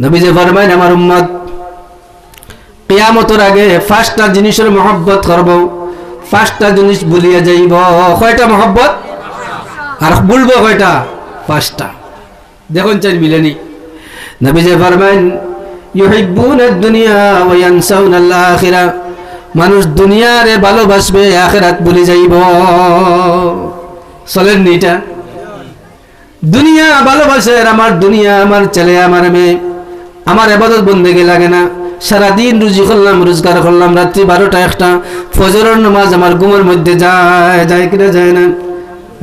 নবীজি ফরমাইন আমার উম্মত, কিয়ামতের আগে পাঁচটা জিনিসের মহব্বত করব। পাঁচটা জিনিস ভুলিয়ে যাইব। কয়টা মহব্বত? আর বলব কয়টা? পাঁচটা। দেখুন চাই মিলেনি নবীজি ফরমাইন ইউহিব্বুনা দুনিয়া ওয়া ইয়ানসাউনা আল আখিরা মানুষ দুনিয়ারে ভালোবাসবে, আখিরাত ভুলে যাইব। চলেন এটা। দুনিয়া ভালোবাসে আমার দুনিয়া, আমার ছেলে, আমার মেয়ে। আমার এবাদত বন্দেগে লাগে না। সারাদিন রুজি করলাম, রোজগার করলাম, রাত্রি বারোটা, একটা। ফজরের নামাজ আমার ঘুমের মধ্যে যায় যায় কিনা যায় না।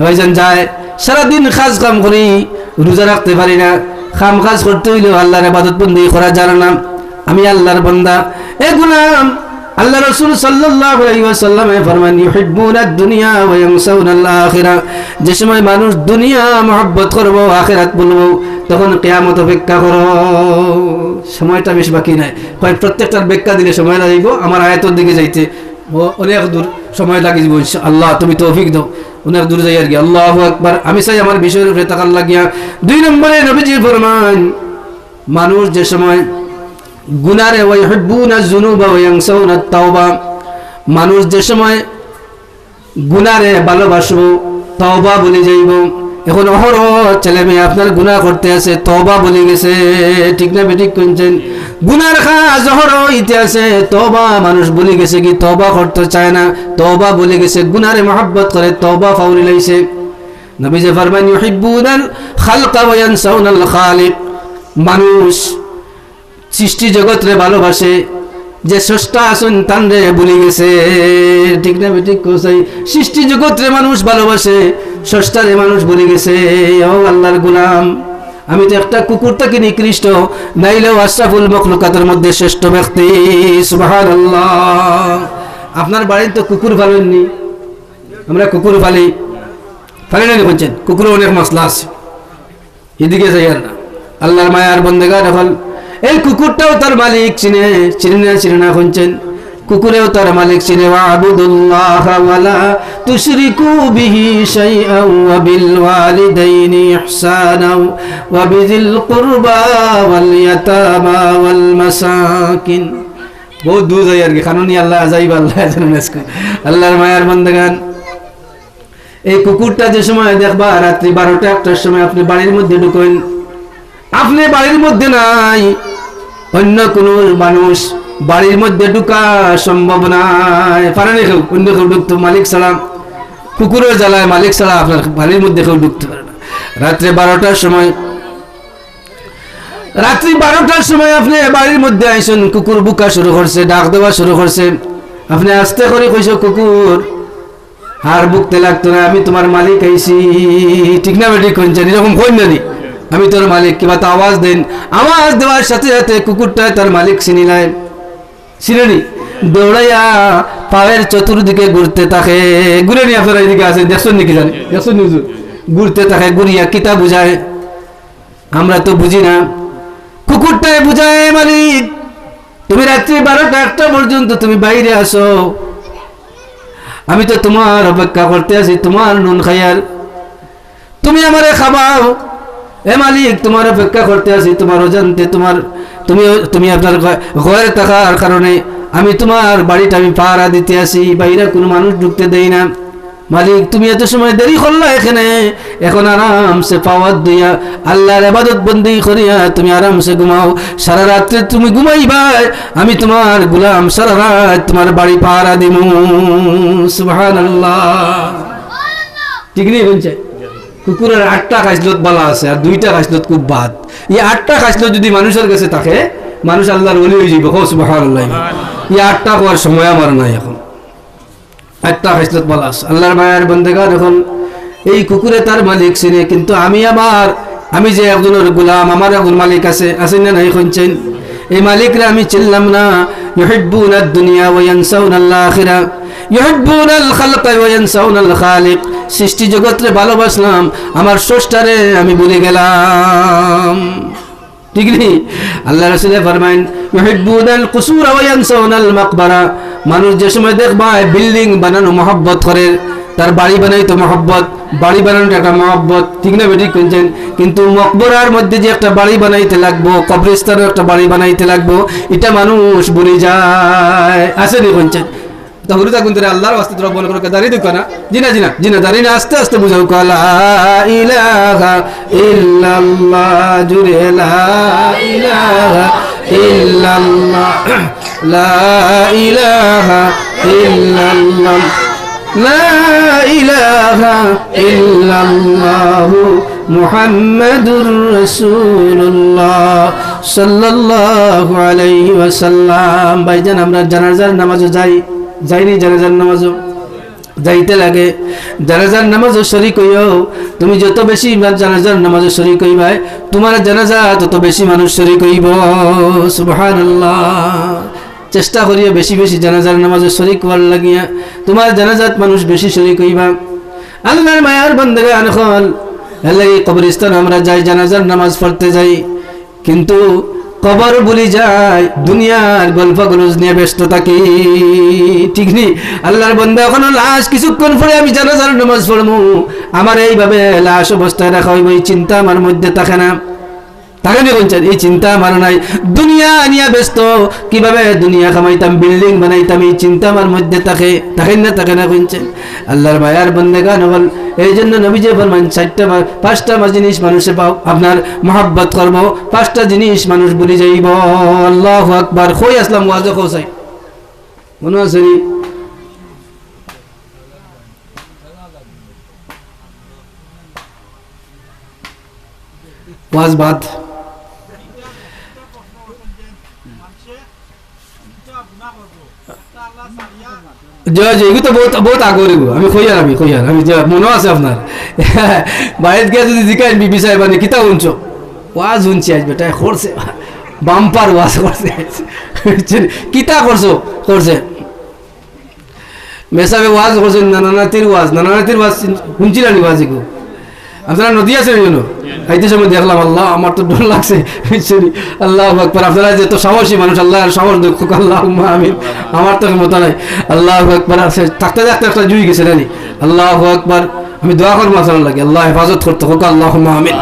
ভাইজান যায়। সারাদিন কাজ কাম করি, রোজা রাখতে পারি না। খাম কাজ করতে হইলেও আল্লাহর এবাদত বন্দি করা জানা না। আমি আল্লাহর বন্দা। এ গুলাম আল্লাহ রসুল সাল্লাল্লাহু আলাইহি ওয়াসাল্লামে ফরমান ইউহিব্বুনা দুনিয়া ওয়া ইয়ানসাউনা আল আখিরা যে সময় মানুষ দুনিয়া মহব্বত করব, আখিরাত বলব, তখন কিয়ামত অপেক্ষা করো। সময়টা বেশ বাকি নাই। কয়েক প্রত্যেকটার ব্যাখ্যা দিলে সময় লাগিব, আমার আয়াতের দিকে যাইতে। ও, অনেক দূর সময় লাগে যাব আল্লাহ তুমি তৌফিক দাও। অনেক দূর যাই আর কি, আল্লাহ একবার আমি চাই আমার বিষয়ের উপরে তাকার লাগিয়া। দুই নম্বরে নবীজি ফরমান মানুষ যে সময় গুনারে ওই হব্বুনা ওই অংশনা তাওবা। মানুষ যে সময় গুনারে ভালোবাসবো, তওবা বলে যাইব। এখন অহর ছেলে মেয়ে আপনার গুনাহ করতে আছে তবা বলে গেছে। ঠিক না বেঠিক কোনছেন গুনার খাজ অহর ইতে আছে, তওবা মানুষ বলে গেছে কি তবা করতে চায় না তবা বলে গেছে গুনারে মহব্বত করে, তওবা ফাউলি লাইছে নবী যে ফরমান ইউহিব্বুনাল খালকা ওয়া ইয়ানসাউনাল খালিক। মানুষ সৃষ্টি জগৎরে ভালোবাসে, যে স্রষ্টা আসুন তান রে ভুলে গেছে। ঠিক না ঠিক কোসাই সৃষ্টি জগৎরে মানুষ ভালোবাসে, স্রষ্টারে মানুষ ভুলে গেছে। ও আল্লাহর গুলাম, আমি তো একটা কুকুরটাকে নিকৃষ্ট, নাইলেও আশরাফুল মখলুকাতের মধ্যে শ্রেষ্ঠ ব্যক্তি। সুবাহান আপনার বাড়ির তো কুকুর ফালেননি আমরা কুকুর ফালি ফালি না বলছেন? কুকুরও অনেক মশলা আছে। এদিকে যাই আর না আল্লাহর মায়ার বন্দেগার এখন এই কুকুরটাও তার মালিক চিনে চিনে না চিনে না খুঁজছেন। কুকুরেও তার মালিক চিনে বিল বহুত দূর আর কি আল্লাহ আল্লাহ আল্লাহর মায়ার বন্দেগান। এই কুকুরটা যে সময় দেখবা, রাত্রি বারোটা, একটার সময় আপনি বাড়ির মধ্যে ঢুকেন। আপনি বাড়ির মধ্যে নাই। অন্য কোন মানুষ বাড়ির মধ্যে ঢুকা সম্ভব পারে না কেউ, অন্য কেউ ঢুকতো, মালিক ছাড়া, কুকুরের জ্বালায় মালিক ছাড়া আপনার বাড়ির মধ্যে কেউ ঢুকতে পারে না। রাত্রে বারোটার সময়, রাত্রি বারোটার সময় আপনি বাড়ির মধ্যে আইসেন, কুকুর বুকা শুরু করছে, ডাক দেওয়া শুরু করছে। আপনি আস্তে করে কইস, কুকুর আর বুকতে লাগতো না, আমি তোমার মালিক আইছি। ঠিক না বেঠিক কইছেন এরকম কই নি? আমি তোর মালিক কিবা তো আওয়াজ দেন। আওয়াজ দেওয়ার সাথে সাথে কুকুরটা তার মালিক চিনি নাই চিনি দৌড়াইয়া পায়ের চতুর্দিকে ঘুরতে থাকে। ঘুরে নি আপনারা এদিকে আছে দেখছেন নাকি জানি? দেখছেন নি হুজুর? ঘুরতে থাকে, ঘুরিয়া কিতা বুঝায়? আমরা তো বুঝি না। কুকুরটায় বুঝায়, মালিক, তুমি রাত্রি বারোটা একটা পর্যন্ত তুমি বাইরে আসো। আমি তো তোমার অপেক্ষা করতে আছি তোমার নুন খাইয়ার। তুমি আমারে খাবাও এ মালিক তোমার অপেক্ষা করতে আছি তোমার অজান্তে তোমার তুমি তুমি আপনার ঘরে থাকার কারণে আমি তোমার বাড়িটা আমি পাহারা দিতে আসি বাইরে কোনো মানুষ ঢুকতে দেই না। মালিক তুমি এত সময় দেরি করলা এখানে এখন আরামসে পাওয়ার দিয়া আল্লাহর আবাদত বন্দি করিয়া তুমি আরামসে ঘুমাও। সারা রাত্রে তুমি ঘুমাইবাই আমি তোমার গুলাম সারা রাত তোমার বাড়ি পাহারা দিমু। সুবহানাল্লাহ। ঠিক নেই বলছে? কুকুরের আটটা খাইসলত বালা আছে আর দুইটা খাইসলত খুব বাদ। এই আটটা খাইসলত যদি মানুষের কাছে থাকে, মানুষ আল্লাহর ওলি হয়ে যাবে হো সুবহানাল্লাহ। এই আটটা হওয়ার সময় আমার নাই এখন। আটটা একটা হাসলত বলাস আল্লাহর মায়ের বন্দেগার এখন। এই কুকুরে তার মালিক চিনে, কিন্তু আমি আবার, আমি যে একজনের গোলাম আমার একজন মালিক আছে আছেন না নাই শুনছেন? এই মালিকরে আমি চিনলাম না। আখিরা ইউহিব্বুনা আল খালকা ওয়া ইয়ানসাউনা আল খালিক সৃষ্টি জগৎরে ভালোবাসলাম, আমার স্রষ্টারে আমি ভুলে গেলাম। মানুষ যে সময় দেখবা বিল্ডিং বানানো মহব্বত করে, তার বাড়ি বানাই তো মহব্বত, বাড়ি বানানোটা একটা মহব্বত, ঠিক না বেঠিক শুনছেন কিন্তু মকবরার মধ্যে যে একটা বাড়ি বানাইতে লাগবো, কবরস্থানও একটা বাড়ি বানাইতে লাগবো, এটা মানুষ ভুলে যায়। আসেনি শুনছেন তো হুরু থাকুন তোরা আল্লাহর আস্তে তোরা বলে করে দাঁড়িয়ে দেখো না। জিনা জিনা জিনা, দাঁড়িয়ে আস্তে আস্তে বুঝাও। কলা ইলাহা ইল্লাল্লাহ জুরে লা ইলাহা ইল্লাল্লাহ, লা ইলাহা আমরা জানাজার নামাজে যাই। যাইনি জানাজার নামাজও। যাইতে লাগে। জানাজার নামাজও শরিক হইও। তুমি যত বেশি জানাজার নামাজও শরিক হইবাই, তোমার জানাজা তত বেশি মানুষ শরিক হইব। সুবহানাল্লাহ। চেষ্টা করিয়া বেশি বেশি জানাজার নামাজে শরিক হওয়ার লাগিয়া। তোমার জানাজাত মানুষ বেশি শরিক হইবা। আল্লাহর মায়ার বন্ধে আনখল এলাই কবরস্থান আমরা যাই, জানাজার নামাজ পড়তে যাই। কিন্তু কবর বলি যায়, দুনিয়ার গল্প গুলোজ নিয়ে ব্যস্ত থাকি। ঠিক নেই আল্লাহর বন্ধা এখনও লাশ কিছুক্ষণ পরে আমি জানা জানাজার নামাজ পড়ব। আমার এইভাবে লাশ অবস্থায় রাখা হইব চিন্তা আমার মধ্যে থাকে না। নিয়ে বলছেন এই চিন্তা আমার নাই। দুনিয়া নিয়ে ব্যস্ত। কীভাবে দুনিয়া কামাইতাম, বিল্ডিং বানাইতাম, এই চিন্তা আমার মধ্যে থাকে। থাকে না থাকে না বলছেন আল্লাহর মায়ার বন্দে গান হল। এই জন্য নবী যে ফরমান চারটা পাঁচটা জিনিস মানুষে পাও। আপনার মহাব্বত করব পাঁচটা জিনিস মানুষ বলি যাইব। আল্লাহ আকবার। খই আসলাম, ওয়াজ খোসাই মনে আছে ওয়াজ বাদ। জয় জয় এগুলো তো বহুত বহুত আগর এগুলো আমি কইয়ার আমি কইয়ার আমি যে, মনে আছে আপনার বাইরে গিয়ে যদি জিকাই বিবি সাহেব মানে কিতা শুনছ? ওয়াজ শুনছি আজ বেটা করছে বাম্পার ওয়াজ করছে কিতা করছ করছে মেসাবে ওয়াজ করছেন নানানাতির ওয়াজ নানানাতির ওয়াজ শুনছিলাম ওয়াজ এগুলো আপনারা নদী আছে জন্য? খাইতে সময় দেখলাম, আল্লাহ, আমার তো ডর লাগছে? আল্লাহ আকবর। আপনারা যে তো সাহসী মানুষ, আল্লাহ, সাহস দেখুক আল্লাহ আমিন। আমার তো মতো নাই। আল্লাহ আকবর আছে থাকতে থাকতে একটা জুই গেছে, নানি? আল্লাহ আকবর। আমি দোয়া করব আসলে লাগে। আল্লাহ হেফাজত করতে হোক আল্লাহ আমিন।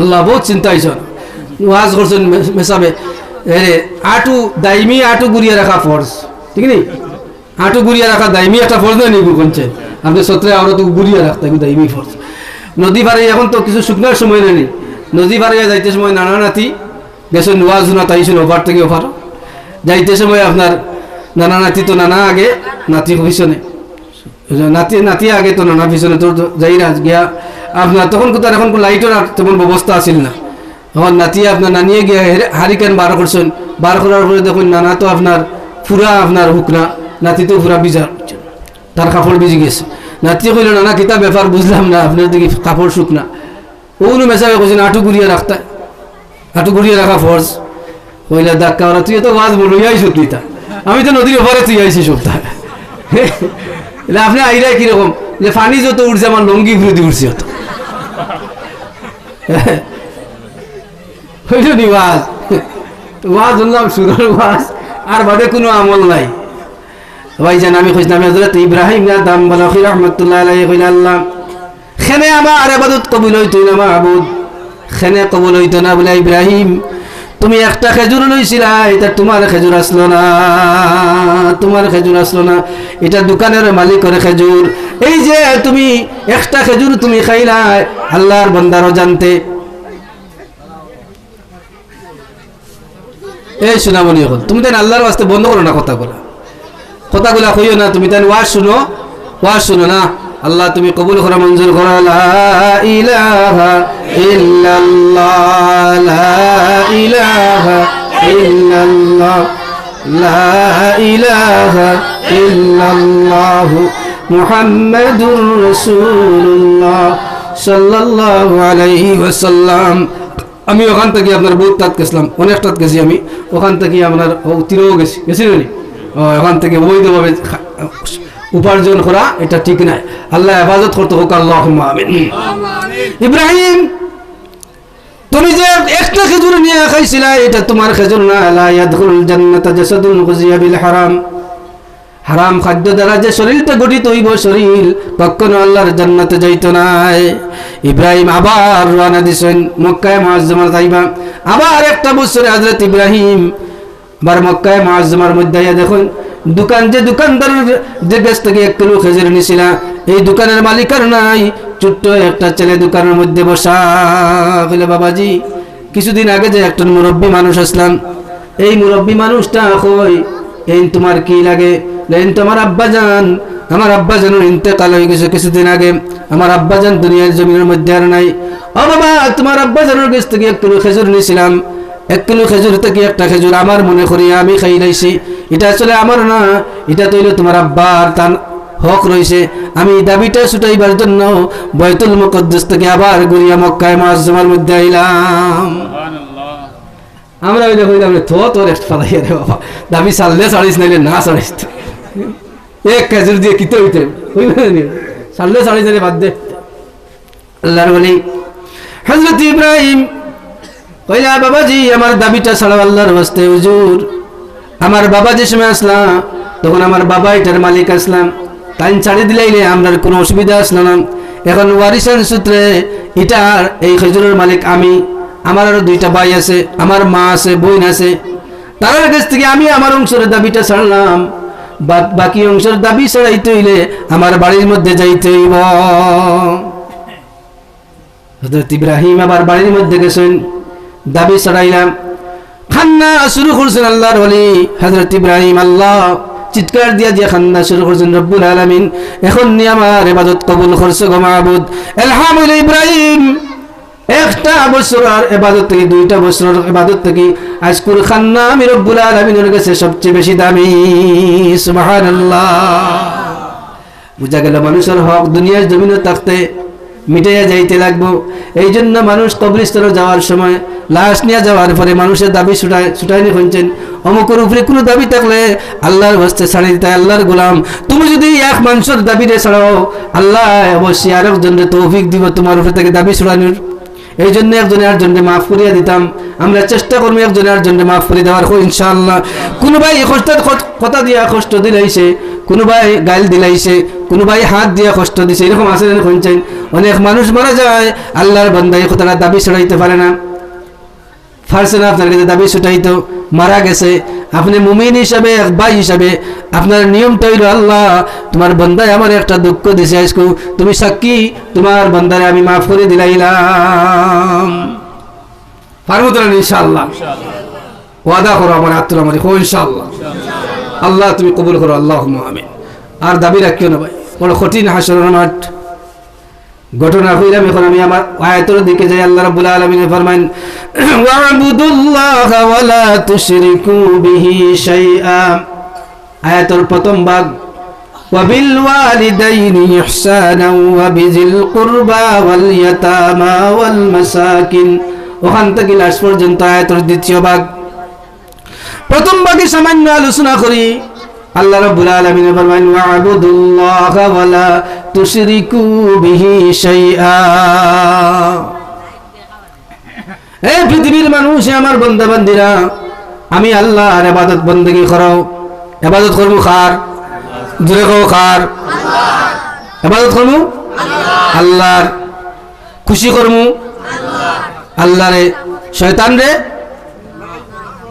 আল্লাহ বহুত চিন্তা হয়েছ ওয়াজ করছেন মেসাবে। আটু, দাইমি আটু গুড়িয়ে রাখা ফর্স ঠিক নেই? আটু গুড়িয়ে রাখা দায়মি একটা ফর্স না নিবু কোনছে আপনি সত্রে আরও তো গুড়িয়ে রাখতে হবে দাইমি ফর্স নদী পাড়ে এখন তো কিছু শুকনার সময় নেই নদী পাড়ে যাইতে সময় নানা নাতি গেছো নোয়া জুনা তাইছেন ওভার থেকে ওভার যাইতে সময় আপনার নানা নাতি তো নানা আগে, নাতি পিছনে। নাতি নাতি আগে তো নানা পিছনে তোর যাই না গিয়া আপনার তখন কোথাও এখন লাইটের আর তেমন ব্যবস্থা আছিল না। আমার নাতি আপনার নানিয়ে গিয়া হারিকেন বার করছেন। বার করার পরে দেখুন নানা তো আপনার ফুরা আপনার হুকনা নাতি তো ফুরা বিজার তার কাপড় ভিজে গেছে। নাতি কইল নানা কিতা ব্যাপার বুঝলাম না, আপনার দিকে কাপড় শুকনা ওগুলো মেশাবে কইছেন আটু গুড়িয়ে রাখতা আটু গুড়িয়ে রাখা ফর্জ কইলে, ধাক্কা ওরা তুই তো বলো, ইয়াই সত্যি তা আমি তো নদীর ওপরে তুই আইসি সপ্তাহ এটা আপনি আইরাই কীরকম যে পানি যত উঠছে আমার লঙ্গি ঘুরে উঠছে অত হইল নি ওয়াজ ওয়াজ শুনলাম সুরের ওয়াজ আর বাদে কোনো আমল নাই। ভাইজান আমি খুঁজলাম হজরত ইব্রাহিম না দাম বালাখি রহমতুল্লাহ আলাই কইল, আল্লাহ। খেনে আমার আবাদত কবুল হইতো না মাহবুদ খেনে কবুল হইতো না বলে, ইব্রাহিম, তুমি একটা খেজুর লইছিলা এটা তোমার খেজুর আসলো না, তোমার খেজুর আসলো না। এটা দোকানের মালিকের খেজুর। এই যে তুমি একটা খেজুর তুমি খাই খাইলা আল্লাহর বন্দারও জানতে। এই শোনামনি এখন, তুমি তাই আল্লাহর বাস্তে বন্ধ করো না কথাগুলা কথাগুলা কইও না, তুমি তাই ওয়াজ শুনো। ওয়াজ শুনো না। আল্লাহ, তুমি কবুল করা, মঞ্জুর করো। লা ইলাহা ইল্লাল্লাহ, লা ইলাহা ইল্লাল্লাহ, লা ইলাহা ইল্লাল্লাহ, মুহাম্মাদুর রাসূলুল্লাহ সাল্লাল্লাহু আলাইহি ওয়াসাল্লাম। আমি ওখান থেকে আপনার বহুত তাত গেছিলাম অনেকটাত গেছি আমি। ওখান থেকে আপনার তিরও গেছি। গেছি ওখান থেকে বৈধভাবে উপার্জন করা এটা ঠিক নাই। আল্লাহ হেফাজত করতে হোক আল্লাহ আমিন। ইব্রাহিম তুমি যে একটা খেজুর নিয়ে খাইছিলা এটা তোমার খেজুর না। লা ইয়াদখুলুল জান্নাতা জাসাদুন গুজিয়া বিল হারাম। হারাম খাদ্য দ্বারা যে শরীরটা গঠিত হইব শরীর কখনো আল্লাহর জান্নাতে যাইত নাই। ইব্রাহিম আবার রানা দিছেন মক্কায় মুআজ্জামার যাইবা আবার একটা বছরে হযরত ইব্রাহিম আবার মক্কায় মুআজ্জামার মধ্যে দেখুন, দোকান যে দোকানদার যে গাছ থেকে এক কিলো খেজুর নিছিলা এই দোকানের মালিক আর নাই। ছোট্ট একটা ছেলে দোকানের মধ্যে বসা বলে বাবাজি, কিছুদিন আগে যে একটা মুরব্বী মানুষ আসলাম, এই মুরব্বী মানুষটা কই? এই তোমার কি লাগে? লেন তোমার আব্বা জান, আমার আব্বা জানের ইন্তেকাল হয়ে গেছে কিছুদিন আগে, আমার আব্বা জান দুনিয়ার জমিনের মধ্যে আর নাই। ও বাবা, তোমার আব্বা জানের কাছ থেকে এক কিলো খেজুর নিয়েছিলাম এক কিলো খেজুর থেকে একটা খেজুর? আমার মনে করি আমি খাই লাইছি এটা আসলে আমার না এটা তৈরি তোমার আব্বার তার হক রয়েছে। আমি দাবিটা ছুটাইবার জন্য বয়তুল মুকদ্দাস থেকে আবার গুরিয়া মক্কায় মাস জমার মধ্যে আইলাম। আমরা ওই দেখো থো তোর একটা ফালাই রে বাবা। দাবি চাললে চালিস নাইলে না চালিস এক খেজুর দিয়ে কিতে হইতে? চাললে চালিস নাইলে বাদ দে। আল্লাহর বলি হজরত ইব্রাহিম কইলা বাবাজি, আমার দাবিটা ছাড়াও আল্লাহর হস্তে হুজুর। আমার বাবা যে সময় আসলাম, তখন আমার বাবা এটার মালিক আসলাম। তাই ছাড়ি দিলাইলে আমার কোনো অসুবিধা আসলো না। এখন ওয়ারিসান সূত্রে এটার এই খেজুরের মালিক আমি, আমার আরও দুইটা ভাই আছে, আমার মা আছে, বোন আছে। তার কাছ থেকে আমি আমার অংশের দাবিটা ছাড়লাম। বাকি অংশের দাবি ছাড়াইতে হইলে আমার বাড়ির মধ্যে যাইতে হইব। হজরত ইব্রাহিম আবার বাড়ির মধ্যে গেছেন। দাবি ছাড়াইলাম। খান্না শুরু করছেন আল্লাহর হলি হজরত ইব্রাহিম আল্লাহ। চিৎকার দিয়া দিয়া খান্না শুরু করছেন রব্বুল আলামিন। এখন নি আমার এবাদত কবুল করছে গো মাহবুদ। আলহামদুলিল্লাহ ইব্রাহিম, একটা বছর আর এবাদত থেকে, দুইটা বছর এবাদত থেকে আজকুর খান্না আমি রব্বুল আলামিনের কাছে সবচেয়ে বেশি দামি। সুবহানাল্লাহ। বুঝা গেল, মানুষের হক দুনিয়ার জমিনে থাকতে মিটাইয়া যাইতে লাগবো। এই জন্য মানুষ কবরস্থানে যাওয়ার সময় লাশ নিয়ে যাওয়ার পরে মানুষের দাবি ছুটায় ছুটাইনি শুনছেন? অমুকের উপরে কোনো দাবি থাকলে আল্লাহর হস্তে ছাড়ি দিতে আল্লাহর গোলাম। তুমি যদি এক মানুষের দাবি রে ছাড়াও, আল্লাহ অবশ্যই আরেকজনের তৌফিক দিব তোমার উপরে তাকে দাবি ছুটানোর। এই জন্য একজনে আরেকজনকে মাফ করিয়া দিতাম। আমরা চেষ্টা করব একজনে আরেকজনকে মাফ করে দেওয়ার। ইনশাআল্লাহ। কোনো ভাই কষ্ট কথা দিয়া কষ্ট দিলাইছে, কোনো ভাই গাইল দিলাইছে কোনো ভাই হাত দিয়ে কষ্ট দিছে, এরকম আছে না শুনছেন অনেক মানুষ মারা যায়, আল্লাহর বান্দাই কথাটা দাবি ছড়াইতে পারে না। ফারছে না আপনার কাছে দাবি ছুটাইতো, মারা গেছে। আপনি মুমিন হিসাবে এক ভাই হিসাবে, আপনার নিয়মটা হইল আল্লাহ, তোমার বন্দায় আমার একটা দুঃখ দিছে আজকু। তুমি সাক্ষী, তোমার বন্দারে আমি মাফ করে দিলাইলাম। পারব তো ওয়াদা করো আমার আত্মর আমার আল্লাহ তুমি কবুল করো আল্লাহ আমিন। আর দাবি রাখিও না ভাই। বড় কঠিন হাসর মাঠ ঘটনা হইলাম এখন আমি আমার আয়াতের দিকে যাই আল্লাহ রাব্বুল আলামিন ফরমান ওয়াবুদুল্লাহ ওয়ালা তুশরিকু বিহি শাইআ আয়াতের প্রথম ভাগ وبالوالدين إحسانا وبذي القربى واليتامى والمساكين ওখান থেকে লাশ পর্যন্ত আয়াতের দ্বিতীয় ভাগ প্রথম ভাগে সামান্য আলোচনা করি আল্লাহ রাব্বুল আলামিন ফরমান ওয়া'বুদুল্লাহ ওয়া লা তুশরিকু বিহি শাইআ। এই পৃথিবীর মানুষ আমার বান্দা বান্দিরা আমি আল্লাহর ইবাদত বندگی করাও। ইবাদত করব খার জোরে কও খার আল্লাহ ইবাদত করব? আল্লাহ আল্লাহর। খুশি করব? আল্লাহ আল্লাহরে। শয়তান রে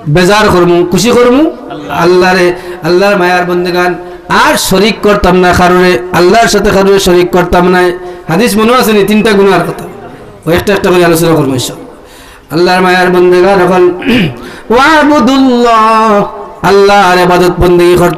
বেজার করমু খুশি করমু? আল্লাহরে আল্লাহর মায়ার বন্দেগান। আর শরিক করতাম না কারোরে আল্লাহর সাথে কারোরে শরিক করতাম না। হাদিস মনে আছে নি? তিনটা গুণার কথা। ও একটা একটা করে আলোচনা করব ইনশাআল্লাহ আল্লাহর মায়ার বন্দেগান এখন। আল্লাহর আবাদত বন্দেগী করতে